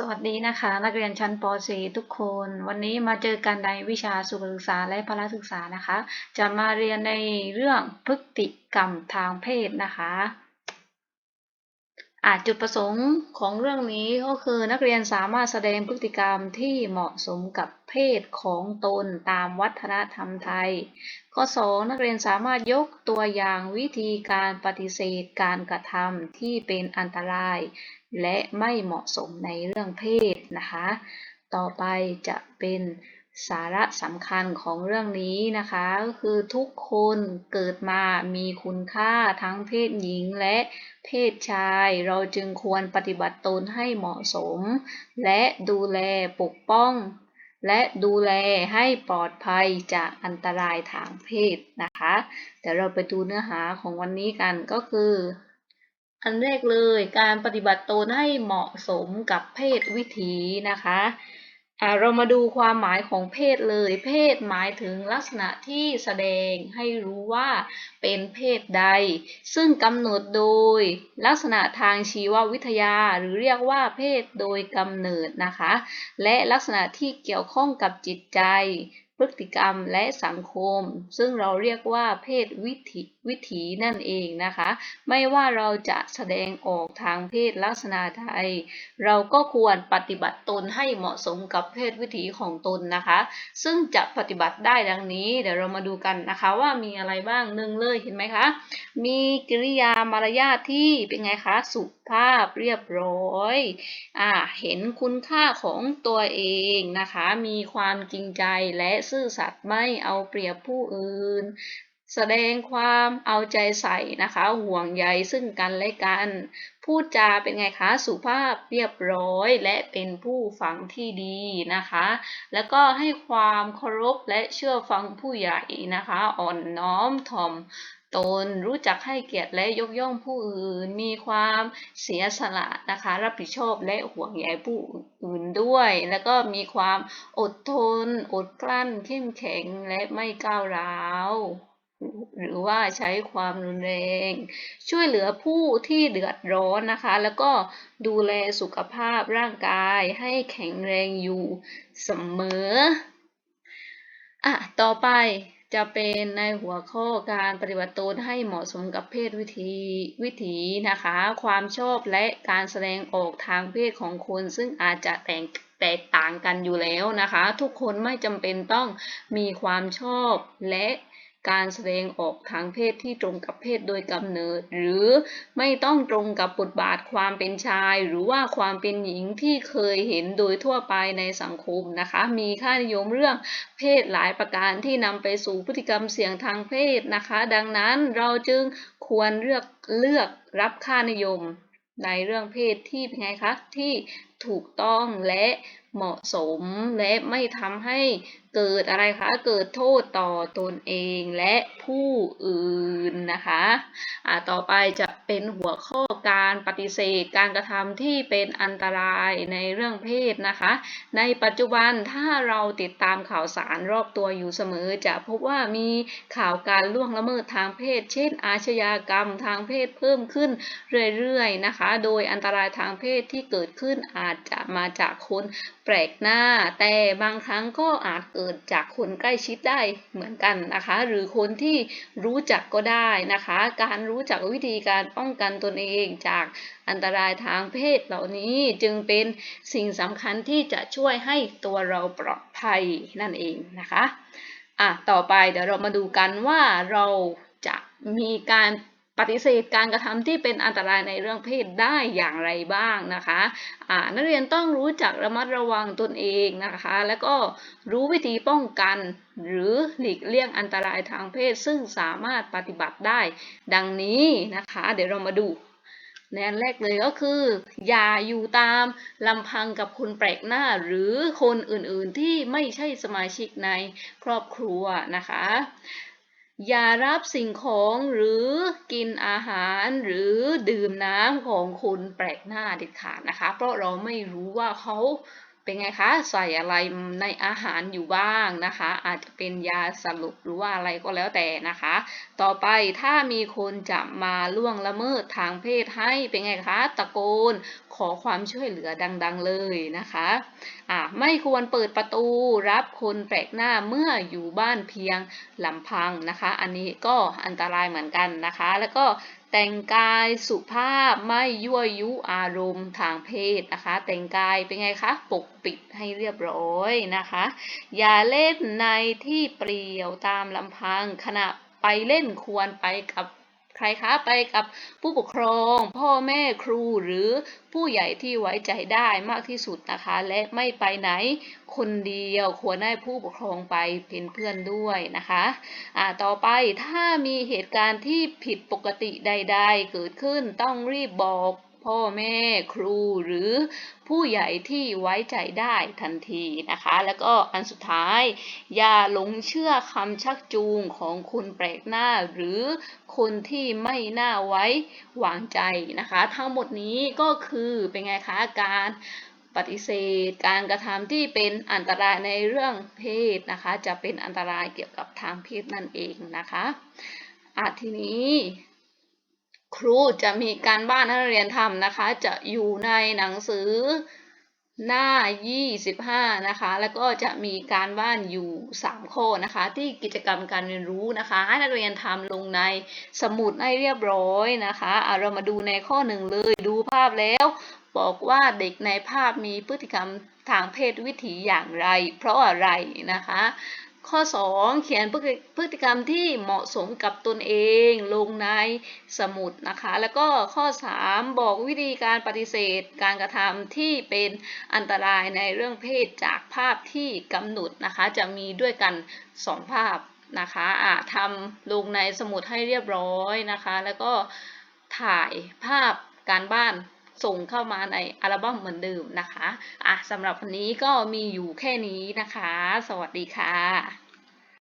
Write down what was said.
สวัสดีนะคะ นักเรียนชั้นป .4 ทุกคน วันนี้มาเจอกันในวิชาสุขศึกษาและพละศึกษานะคะ จะมาเรียนในเรื่องพฤติกรรมทางเพศนะคะอาจุดประสงค์ของเรื่องนี้ก็คือนักเรียนสามารถแสดงพฤติกรรมที่เหมาะสมกับเพศของตนตามวัฒนธรรมไทย ข้อ 2 นักเรียนสามารถยกตัวอย่างวิธีการปฏิเสธการกระทำที่เป็นอันตราย และไม่เหมาะสมในเรื่องเพศนะคะ ต่อไปจะเป็นสาระสำคัญของเรื่องนี้นะคะ ก็คือทุกคนเกิดมามีคุณค่าทั้งเพศหญิงและเพศชาย เราจึงควรปฏิบัติตนให้เหมาะสม และดูแลปกป้อง และดูแลให้ปลอดภัยจากอันตรายทางเพศนะคะ เดี๋ยวเราไปดูเนื้อหาของวันนี้กันก็คือ อันแรกเลยการปฏิบัติตนให้เหมาะสมกับเพศวิถีนะคะเรามาดูความหมายของเพศเลย เพศหมายถึงลักษณะที่แสดงให้รู้ว่าเป็นเพศใด ซึ่งกำหนดโดยลักษณะทางชีววิทยา หรือเรียกว่าเพศโดยกำเนิดนะคะ และลักษณะที่เกี่ยวข้องกับจิตใจ พฤติกรรมและสังคม ซึ่งเราเรียกว่าเพศวิถีวิถีนั่นเองนะคะ ไม่ว่าเราจะแสดงออกทางเพศลักษณะใดเราก็ควรปฏิบัติตนให้เหมาะสมกับเพศวิถีของตนนะคะ ซึ่งจะปฏิบัติได้ดังนี้ เดี๋ยวเรามาดูกันนะคะว่ามีอะไรบ้างหนึ่งเลยเห็นไหมคะมีกิริยามารยาทที่เป็นไงคะสุภาพเรียบร้อยอ่าเห็นคุณค่าของตัวเองนะคะ มีความจริงใจและซื่อสัตย์ไม่เอาเปรียบผู้อื่น แสดงความเอาใจใส่นะคะ ห่วงใยซึ่งกันและกัน พูดจาเป็นไงคะสุภาพเรียบร้อยและเป็นผู้ฟังที่ดีนะคะ แล้วก็ให้ความเคารพและเชื่อฟังผู้ใหญ่นะคะ อ่อนน้อมถ่อม ตนรู้จักให้เกียรติและยกย่องผู้อื่น มีความเสียสละนะคะ รับผิดชอบและห่วงใยผู้อื่นด้วย แล้วก็มีความอดทน อดกลั้นเข้มแข็งและไม่ก้าวร้าวหรือว่าใช้ความรุนแรง ช่วยเหลือผู้ที่เดือดร้อนนะคะ แล้วก็ดูแลสุขภาพร่างกายให้แข็งแรงอยู่เสมออะต่อไป จะเป็นในหัวข้อการปฏิบัติตนให้เหมาะสมกับเพศวิธีวิถีนะคะ ความชอบและการแสดงออกทางเพศของคนซึ่งอาจจะแตกแตกต่างกันอยู่แล้วนะคะ ทุกคนไม่จำเป็นต้องมีความชอบและ การแสดงออกทางเพศที่ตรงกับเพศโดยกำเนิด หรือไม่ต้องตรงกับบทบาทความเป็นชาย หรือว่าความเป็นหญิงที่เคยเห็นโดยทั่วไปในสังคมนะคะ มีค่านิยมเรื่องเพศหลายประการที่นำไปสู่พฤติกรรมเสี่ยงทางเพศนะคะ ดังนั้นเราจึงควรเลือกเลือกรับค่านิยมในเรื่องเพศที่เป็นไงคะที่ ถูกต้องและเหมาะสมและไม่ทำให้เกิดอะไรคะ เกิดโทษต่อตนเองและผู้อื่นนะคะอ่าต่อไปจะเป็นหัวข้อการปฏิเสธการกระทำที่เป็นอันตรายในเรื่องเพศนะคะ ในปัจจุบันถ้าเราติดตามข่าวสารรอบตัวอยู่เสมอ จะพบว่ามีข่าวการล่วงละเมิดทางเพศ เช่น อาชญากรรมทางเพศเพิ่มขึ้นเรื่อยๆนะคะ โดยอันตรายทางเพศที่เกิดขึ้นอาจจะมาจากคนแปลกหน้า แต่บางครั้งก็อาจเกิดจากคนใกล้ชิดได้เหมือนกันนะคะ หรือคนที่รู้จักก็ได้นะคะ การรู้จักวิธีการป้องกันตนเองจากอันตรายทางเพศเหล่านี้จึงเป็นสิ่งสำคัญที่จะช่วยให้ตัวเราปลอดภัยนั่นเองนะคะอะต่อไปเดี๋ยวเรามาดูกันว่าเราจะมีการ ปฏิเสธการกระทำที่เป็นอันตรายในเรื่องเพศได้อย่างไรบ้างนะคะะนักเรียนต้องรู้จักระมัดระวังตนเองนะคะ แล้วก็รู้วิธีป้องกัน หรือหลีกเลี่ยงอันตรายทางเพศ ซึ่งสามารถปฏิบัติได้ ดังนี้นะคะ เดี๋ยวเรามาดูแนนแรกเลยก็คือ อย่าอยู่ตามลำพังกับคนแปลกหน้าหรือคนอื่นๆที่ไม่ใช่สมาชิกในครอบครัวนะคะ อย่ารับสิ่งของหรือกินอาหารหรือดื่มน้ำของคนแปลกหน้าเด็ดขาดนะคะ เพราะเราไม่รู้ว่าเขา เป็นไงคะ ใส่อะไรในอาหารอยู่บ้างนะคะ อาจจะเป็นยาสลบหรือว่าอะไรก็แล้วแต่นะคะ ต่อไปถ้ามีคนจะมาล่วงละเมิดทางเพศให้เป็นไงคะ ตะโกนขอความช่วยเหลือดัง ๆเลยนะคะอ่าไม่ควรเปิดประตูรับคนแปลกหน้าเมื่ออยู่บ้านเพียงลำพังนะคะ อันนี้ก็อันตรายเหมือนกันนะคะ แล้วก็ แต่งกายสุภาพไม่ยั่วยุอารมณ์ทางเพศนะคะ แต่งกายเป็นไงคะปกปิดให้เรียบร้อยนะคะ อย่าเล่นในที่เปลี่ยวตามลำพังขณะไปเล่นควรไปกับ ใครคะไปกับผู้ปกครอง พ่อแม่ครูหรือผู้ใหญ่ที่ไว้ใจได้มากที่สุดนะคะ และไม่ไปไหนคนเดียวควรให้ผู้ปกครองไปเป็นเพื่อนด้วยนะคะอ่าต่อไปถ้ามีเหตุการณ์ที่ผิดปกติใด ๆ เกิดขึ้นต้องรีบบอก พ่อแม่ครูหรือผู้ใหญ่ที่ไว้ใจได้ทันทีนะคะ แล้วก็อันสุดท้าย อย่าหลงเชื่อคำชักจูงของคนแปลกหน้า หรือคนที่ไม่น่าไว้วางใจนะคะ ทั้งหมดนี้ก็คือเป็นไงคะการปฏิเสธการกระทำที่เป็นอันตรายในเรื่องเพศนะคะ จะเป็นอันตรายเกี่ยวกับทางเพศนั่นเองนะคะอะทีนี้ ครูจะมีการบ้านนักเรียนทำนะคะ จะอยู่ในหนังสือหน้า 25 นะคะ แล้วก็จะมีการบ้านอยู่ 3 ข้อนะคะ ที่กิจกรรมการเรียนรู้นะคะ ให้นักเรียนทำลงในสมุดให้เรียบร้อยนะคะเอาเรามาดูในข้อหนึ่งเลยดูภาพแล้ว บอกว่าเด็กในภาพมีพฤติกรรมทางเพศวิถีอย่างไร เพราะอะไรนะคะ ข้อ 2 เขียนพฤติกรรมที่เหมาะสมกับตนเองลงในสมุดนะคะ แล้วก็ข้อ 3 บอกวิธีการปฏิเสธการกระทำที่เป็นอันตรายในเรื่องเพศจากภาพที่กำหนดนะคะ จะมีด้วยกัน 2 ภาพนะคะอะทำลงในสมุดให้เรียบร้อยนะคะ แล้วก็ถ่ายภาพการบ้าน ส่งเข้ามาในอัลบั้มเหมือนเดิมนะคะอะสำหรับวันนี้ก็มีอยู่แค่นี้นะคะ สวัสดีค่ะ